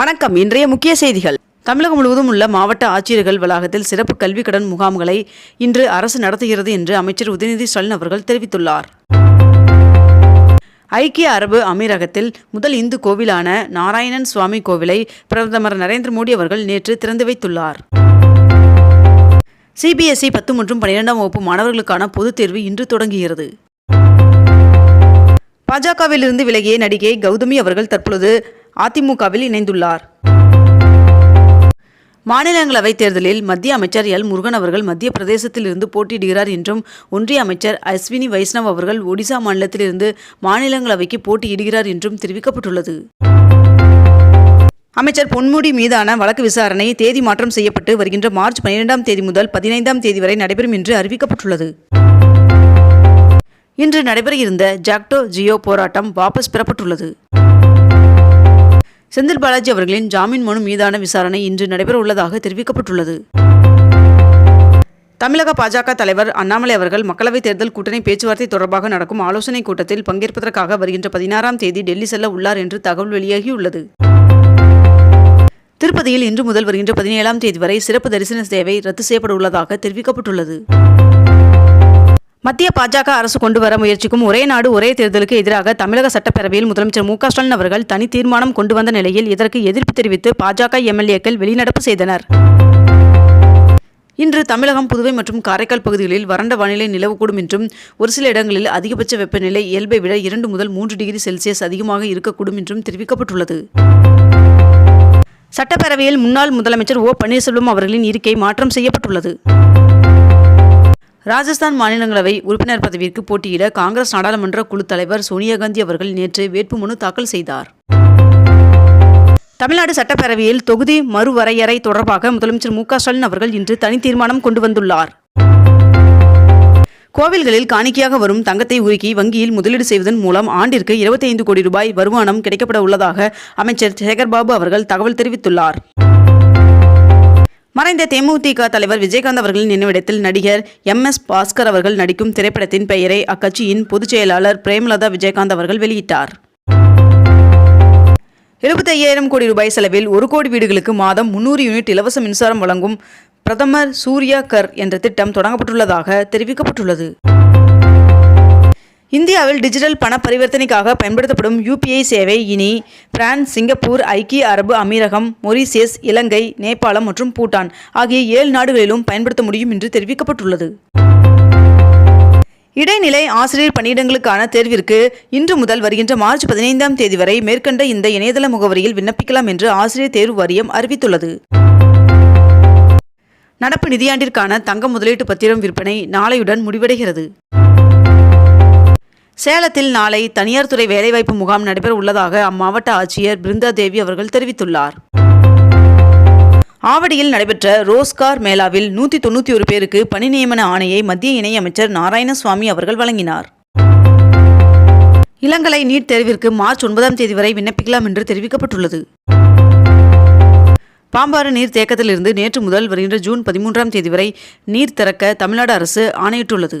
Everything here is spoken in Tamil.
வணக்கம். இன்றைய முக்கிய செய்திகள். தமிழகம் முழுவதும் உள்ள மாவட்ட ஆட்சியர்கள் வளாகத்தில் சிறப்பு கல்வி கடன் முகாம்களை இன்று அரசு நடத்துகிறது என்று அமைச்சர் உதயநிதி ஸ்டாலின் அவர்கள் தெரிவித்துள்ளார். ஐக்கிய அரபு அமீரகத்தில் முதல் இந்து கோவிலான நாராயணன் சுவாமி கோவிலை பிரதமர் நரேந்திர மோடி அவர்கள் நேற்று திறந்து வைத்துள்ளார். சிபிஎஸ்இ பத்து மற்றும் பன்னிரெண்டாம் வகுப்பு மாணவர்களுக்கான பொதுத் தேர்வு இன்று தொடங்குகிறது. பாஜகவிலிருந்து விலகிய நடிகை கௌதமி அவர்கள் தற்பொழுது அதிமுகவில் இணைந்துள்ளார். மாநிலங்களவை தேர்தலில் மத்திய அமைச்சர் எல். முருகன் அவர்கள் மத்திய பிரதேசத்திலிருந்து போட்டியிடுகிறார் என்றும் ஒன்றிய அமைச்சர் அஸ்வினி வைஷ்ணவ் அவர்கள் ஒடிசா மாநிலத்திலிருந்து மாநிலங்களவைக்கு போட்டியிடுகிறார் என்றும் தெரிவிக்கப்பட்டுள்ளது. அமைச்சர் பொன்முடி மீதான வழக்கு விசாரணை தேதி மாற்றம் செய்யப்பட்டு வருகின்ற மார்ச் பன்னிரெண்டாம் தேதி முதல் பதினைந்தாம் தேதி வரை நடைபெறும் என்று அறிவிக்கப்பட்டுள்ளது. இன்று நடைபெற இருந்த ஜாக்டோ ஜியோ போராட்டம் வாபஸ் பெறப்பட்டுள்ளது. செந்தில் பாலாஜி அவர்களின் ஜாமீன் மனு மீதான விசாரணை இன்று நடைபெற உள்ளதாக தெரிவிக்கப்பட்டுள்ளது. தமிழக பாஜக தலைவர் அண்ணாமலை அவர்கள் மக்களவைத் தேர்தல் கூட்டணி பேச்சுவார்த்தை தொடர்பாக நடக்கும் ஆலோசனைக் கூட்டத்தில் பங்கேற்பதற்காக வருகின்ற பதினாறாம் தேதி டெல்லி செல்ல உள்ளார் என்று தகவல் வெளியாகியுள்ளது. திருப்பதியில் இன்று முதல் வருகின்ற பதினேழாம் தேதி வரை சிறப்பு தரிசன சேவை ரத்து செய்யப்பட உள்ளதாக தெரிவிக்கப்பட்டுள்ளது. மத்திய பாஜக அரசு கொண்டு வர முயற்சிக்கும் ஒரே நாடு ஒரே தேர்தலுக்கு எதிராக தமிழக சட்டப்பேரவையில் முதலமைச்சர் மு ஸ்டாலின் அவர்கள் தனி தீர்மானம் கொண்டு வந்த நிலையில் இதற்கு எதிர்ப்பு தெரிவித்து பாஜக எம்எல்ஏக்கள் வெளிநடப்பு செய்தனர். இன்று தமிழகம் புதுவை மற்றும் காரைக்கால் பகுதிகளில் வறண்ட வானிலை நிலவக்கூடும் என்றும் ஒரு சில இடங்களில் அதிகபட்ச வெப்பநிலை இயல்பை விட இரண்டு முதல் மூன்று டிகிரி செல்சியஸ் அதிகமாக இருக்கக்கூடும் என்றும் தெரிவிக்கப்பட்டுள்ளது. சட்டப்பேரவையில் முன்னாள் முதலமைச்சர் ஓ பன்னீர்செல்வம் அவர்களின் இருக்கை மாற்றம் செய்யப்பட்டுள்ளது. ராஜஸ்தான் மாநிலங்களவை உறுப்பினர் பதவிக்கு போட்டியிட காங்கிரஸ் நாடாளுமன்ற குழு தலைவர் சோனியா காந்தி அவர்கள் நேற்று வேட்புமனு தாக்கல் செய்தார். தமிழ்நாடு சட்டப்பேரவையில் தொகுதி மறுவரையறை தொடர்பாக முதலமைச்சர் மு ஸ்டாலின் அவர்கள் இன்று தனி தீர்மானம் கொண்டு வந்துள்ளார். கோவில்களில் காணிக்கையாக வரும் தங்கத்தை உருக்கி வங்கியில் முதலீடு செய்வதன் மூலம் ஆண்டிற்கு 25 கோடி ரூபாய் வருமானம் கிடைக்கப்பட உள்ளதாக அமைச்சர் சேகர்பாபு அவர்கள் தகவல் தெரிவித்துள்ளார். மறைந்த தேமுதிக தலைவர் விஜயகாந்த் அவர்களின் நினைவிடத்தில் நடிகர் எம் எஸ் பாஸ்கர் அவர்கள் நடிக்கும் திரைப்படத்தின் பெயரை அக்கட்சியின் பொதுச் செயலாளர் பிரேமலதா விஜயகாந்த் அவர்கள் வெளியிட்டார். எழுபத்தி ஐயாயிரம் கோடி ரூபாய் செலவில் ஒரு கோடி வீடுகளுக்கு மாதம் முன்னூறு யூனிட் இலவச மின்சாரம் வழங்கும் பிரதமர் சூர்யா கர் என்ற திட்டம் தொடங்கப்பட்டுள்ளதாக தெரிவிக்கப்பட்டுள்ளது. இந்தியாவில் டிஜிட்டல் பண பரிவர்த்தனைக்காக பயன்படுத்தப்படும் யூபிஐ சேவை இனி பிரான்ஸ் சிங்கப்பூர் ஐக்கிய அரபு அமீரகம் மொரீசியஸ் இலங்கை நேபாளம் மற்றும் பூட்டான் ஆகிய ஏழு நாடுகளிலும் பயன்படுத்த முடியும் என்று தெரிவிக்கப்பட்டுள்ளது. இடைநிலை ஆசிரியர் பணியிடங்களுக்கான தேர்விற்கு இன்று முதல் வருகின்ற மார்ச் பதினைந்தாம் தேதி வரை மேற்கண்ட இந்த இணையதள முகவரியில் விண்ணப்பிக்கலாம் என்று ஆசிரியர் தேர்வு வாரியம் அறிவித்துள்ளது. நடப்பு நிதியாண்டிற்கான தங்க முதலீட்டு பத்திரம் விற்பனை நாளையுடன் முடிவடைகிறது. சேலத்தில் நாளை தனியார் துறை வேலைவாய்ப்பு முகாம் நடைபெற உள்ளதாக அம்மாவட்ட ஆட்சியர் பிருந்தா தேவி அவர்கள் தெரிவித்துள்ளார். ஆவடியில் நடைபெற்ற ரோஸ்கார் மேளாவில் நூற்றி தொண்ணூற்றி ஒரு பேருக்கு பணி நியமன ஆணையை மத்திய இணையமைச்சர் நாராயணசுவாமி அவர்கள் வழங்கினார். இளங்கலை நீட் தேர்விற்கு மார்ச் ஒன்பதாம் தேதி வரை விண்ணப்பிக்கலாம் என்று தெரிவிக்கப்பட்டுள்ளது. பாம்பாறு நீர் தேக்கத்திலிருந்து நேற்று முதல் வருகின்ற ஜூன் பதிமூன்றாம் தேதி வரை நீர் திறக்க தமிழ்நாடு அரசு ஆணையிட்டுள்ளது.